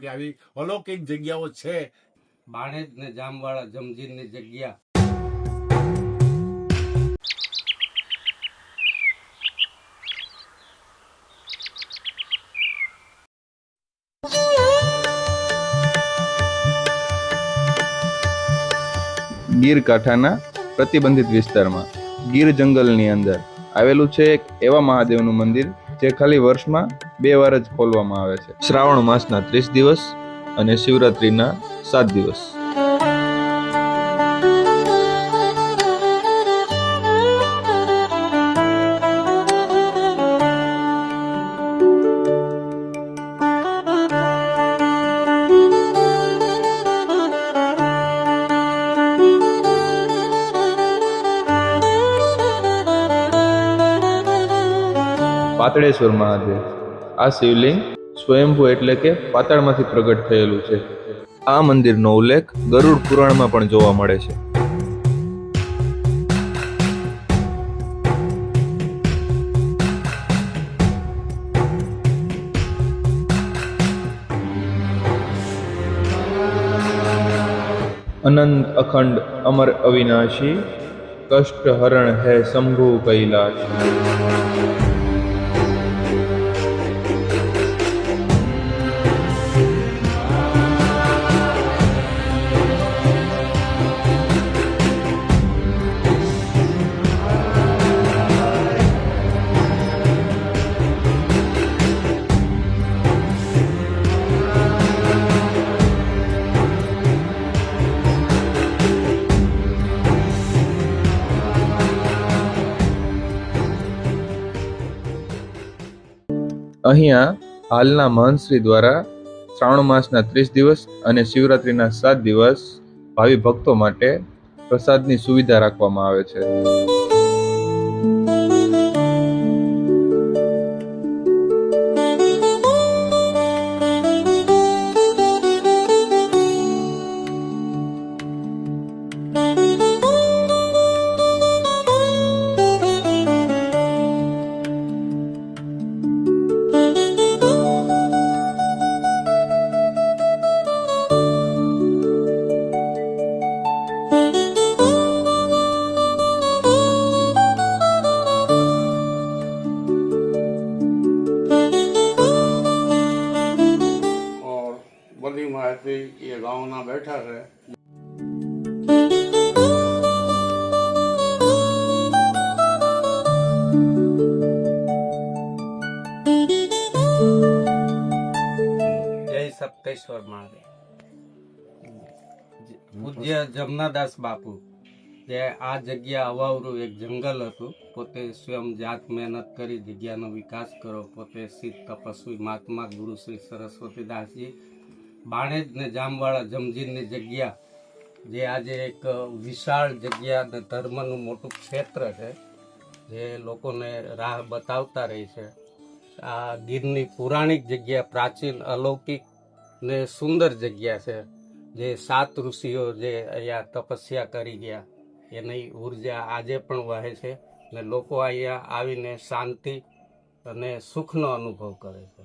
કે આવી અલૌકિક જગ્યાઓ છે. બાણેજ ને જામવાળા જમજીરની જગ્યા. ગીર કાંઠાના પ્રતિબંધિત વિસ્તારમાં ગીર જંગલની અંદર આવેલું છે એક એવા મહાદેવનું મંદિર જે ખાલી વર્ષમાં બે વાર જ ખોલવામાં આવે છે. શ્રાવણ માસના ત્રીસ દિવસ અને શિવરાત્રિના સાત દિવસ. પાતળેશ્વર મહાદેવ. આ શિવલિંગ સ્વયંભૂ એટલે કે પાતાળમાંથી પ્રગટ થયેલું છે. આ મંદિરનો ઉલ્લેખ ગરુડ પુરાણમાં પણ જોવા મળે છે. અનંત અખંડ અમર અવિનાશી કષ્ટ હરણ હૈ શંભુ કૈલાશ. અહીંયા હાલના મહંતશ્રી દ્વારા શ્રાવણ માસના ત્રીસ દિવસ અને શિવરાત્રિના સાત દિવસ ભાવિ ભક્તો માટે પ્રસાદની સુવિધા રાખવામાં આવે છે. બેઠા છે. જય સપ્તેશ્વર જમનાદાસ બાપુ, જે આ જગ્યા અવાવરું એક જંગલ હતું, પોતે સ્વયં જાત મહેનત કરી જગ્યાનો વિકાસ કરો પોતે સિદ્ધ તપસ્વી મહાત્મા ગુરુ શ્રી સરસ્વતીદાસજી બાણેજ ને જામવાળા જમજીરની જગ્યા, જે આજે એક વિશાળ જગ્યા અને ધર્મનું મોટું ક્ષેત્ર છે, જે લોકોને રાહ બતાવતા રહી છે. આ ગીરની પુરાણિક જગ્યા પ્રાચીન, અલૌકિક ને સુંદર જગ્યા છે. જે સાત ઋષિઓ જે અહીંયા તપસ્યા કરી ગયા, એની ઊર્જા આજે પણ વહે છે ને લોકો અહીંયા આવીને શાંતિ અને સુખનો અનુભવ કરે છે.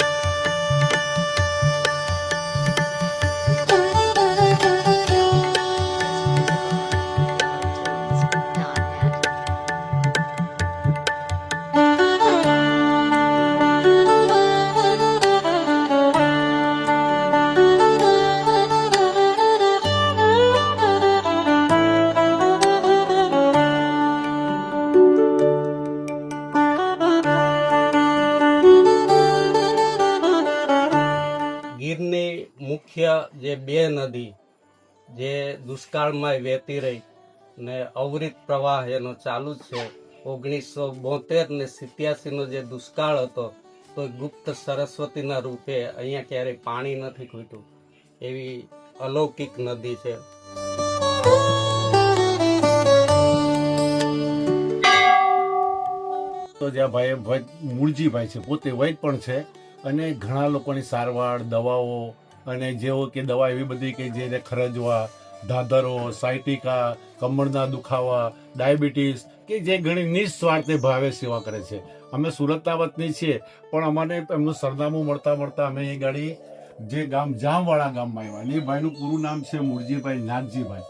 મુખ્ય જે બે નદી જે દુષ્કાળમાં વહેતી રહી ને અવરિત પ્રવાહ એનો ચાલુ છે. ઓગણીસો બોતેર ને સિત્યાસીનો જે દુષ્કાળ હતો, તો ગુપ્ત સરસ્વતીના રૂપે અહીંયા ક્યારેય પાણી નથી ખૂટ્યું. એવી અલૌકિક નદી છે. તો જ્યાં ભાઈ મૂળજીભાઈ છે, પોતે વૈદ પણ છે અને ઘણા લોકોની સારવાર, દવાઓ અને જેવો કે દવા એવી બધી કે જેને ખરજવા, ધાધરો, સાયટિકા કમરના દુખાવા, ડાયાબિટીસ કે જે ઘણી નિસ્વાર્થે ભાવે સેવા કરે છે. અમે સુરતના વતની છીએ, પણ અમને એમનું સરનામું મળતા મળતા અમે એ ગાડી જે ગામ જામવાળા ગામમાં આવ્યા. અને એ ભાઈનું પૂરું નામ છે મુરજીભાઈ, નાગજીભાઈ.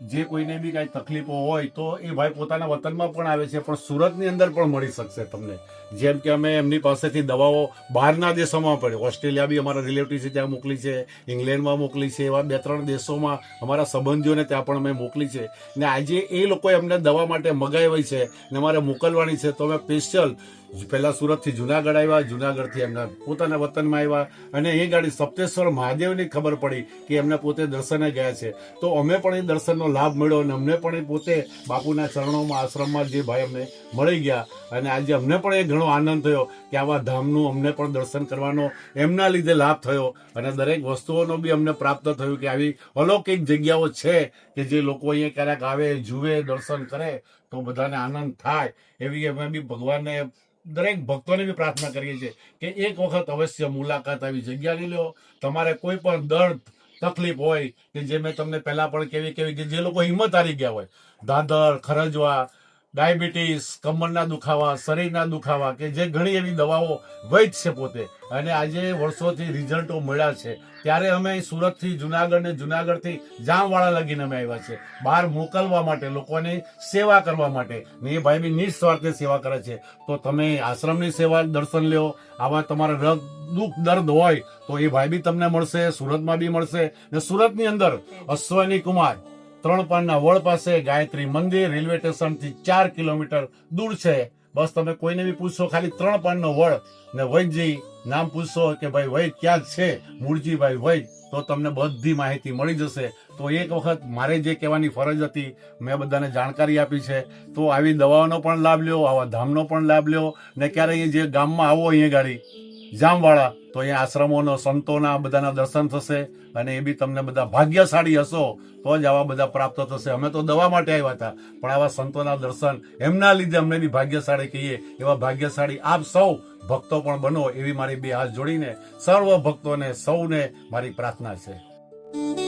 જે કોઈને બી કાંઈ તકલીફો હોય તો એ ભાઈ પોતાના વતનમાં પણ આવે છે, પણ સુરતની અંદર પણ મળી શકશે તમને. જેમ કે અમે એમની પાસેથી દવાઓ બહારના દેશોમાં પડે ઓસ્ટ્રેલિયા બી અમારા રિલેટિવ છે, ત્યાં મોકલી છે, ઇંગ્લેન્ડમાં મોકલી છે, એવા બે ત્રણ દેશોમાં અમારા સંબંધીઓને ત્યાં પણ અમે મોકલી છે. ને આજે એ લોકોએ અમને દવા માટે મગાવી છે, ને અમારે મોકલવાની છે. તો અમે સ્પેશિયલ પહેલા સુરતથી જુનાગઢ આવ્યા, જુનાગઢથી એમના પોતાના વતનમાં આવ્યા અને એ ગાડી સપ્તેશ્વર મહાદેવની ખબર પડી કે એમને પોતે દર્શને ગયા છે. તો અમે પણ એ દર્શનનો લાભ મળ્યો અને અમને પણ એ પોતે બાપુના ચરણોમાં આશ્રમમાં જે ભાઈ અમને મળી ગયા અને આજે અમને પણ એ ઘણો આનંદ થયો કે આવા ધામનું અમને પણ દર્શન કરવાનો એમના લીધે લાભ થયો અને દરેક વસ્તુઓનો બી અમને પ્રાપ્ત થયું કે આવી અલૌકિક જગ્યાઓ છે કે જે લોકો અહીંયા ક્યારેક આવે, જુએ, દર્શન કરે તો બધાને આનંદ થાય એવી અમે બી ભગવાનને, દરેક ભક્તોને બી પ્રાર્થના કરીએ છીએ કે એક વખત અવશ્ય મુલાકાત આવી જગ્યા લઈ લો. તમારે કોઈ પણ દર્દ તકલીફ હોય કે જે મેં તમને પહેલાં પણ કેવી કેવી કે જે લોકો હિંમત હારી ગયા હોય, દાદર, ખરજવા ડાયાબિટીસ, કમરના દુખાવા, શરીરના દુખાવા કે જે ઘણી એવી દવાઓ વૈધ છે પોતે. અને આજે વર્ષોથી રિઝલ્ટો મળ્યા છે. ત્યારે અમે અહીં સુરતથી જુનાગઢ ને જુનાગઢથી જામવાળા લગીને અમે આવ્યા છે. બહાર મોકલવા માટે, લોકોની સેવા કરવા માટે. ને એ ભાઈ બી નિસ્વાર્થે સેવા કરે છે. તો તમે આશ્રમની સેવા દર્શન લ્યો. આવા તમારા રગ દુઃખ, દર્દ હોય તો એ ભાઈ બી તમને મળશે, સુરતમાં બી મળશે. ને સુરતની અંદર અશ્વની કુમાર ત્રણ પાનના વડ પાસે ગાયત્રી મંદિર, રેલવે સ્ટેશનથી ચાર કિલોમીટર દૂર છે. બસ તમે કોઈને બી પૂછશો, ખાલી ત્રણ પાનનો વળ. ને વૈદજી નામ પૂછશો કે ભાઈ વૈદ ક્યાં છે? મૂળજીભાઈ વૈદ તો તમને બધી માહિતી મળી જશે. તો એક વખત મારે જે કહેવાની ફરજ હતી, મેં બધાને જાણકારી આપી છે. તો આવી દવાઓનો પણ લાભ લ્યો, આવા ધામનો પણ લાભ લ્યો. ને ક્યારે જે ગામમાં આવો અહીંયા ગાડી જામવાળા, તો અહીંયા આશ્રમોનો સંતોના બધાના દર્શન થશે અને એ બી તમને બધા ભાગ્યશાળી હશો, તો જ આવા બધા પ્રાપ્ત થશે. અમે તો દવા માટે આવ્યા હતા, પણ આવા સંતોના દર્શન એમના લીધે અમને બી ભાગ્યશાળી કહીએ, એવા ભાગ્યશાળી આપ સૌ ભક્તો પણ બનો એવી મારી બે હાથ જોડીને સર્વ ભક્તોને સૌને મારી પ્રાર્થના છે.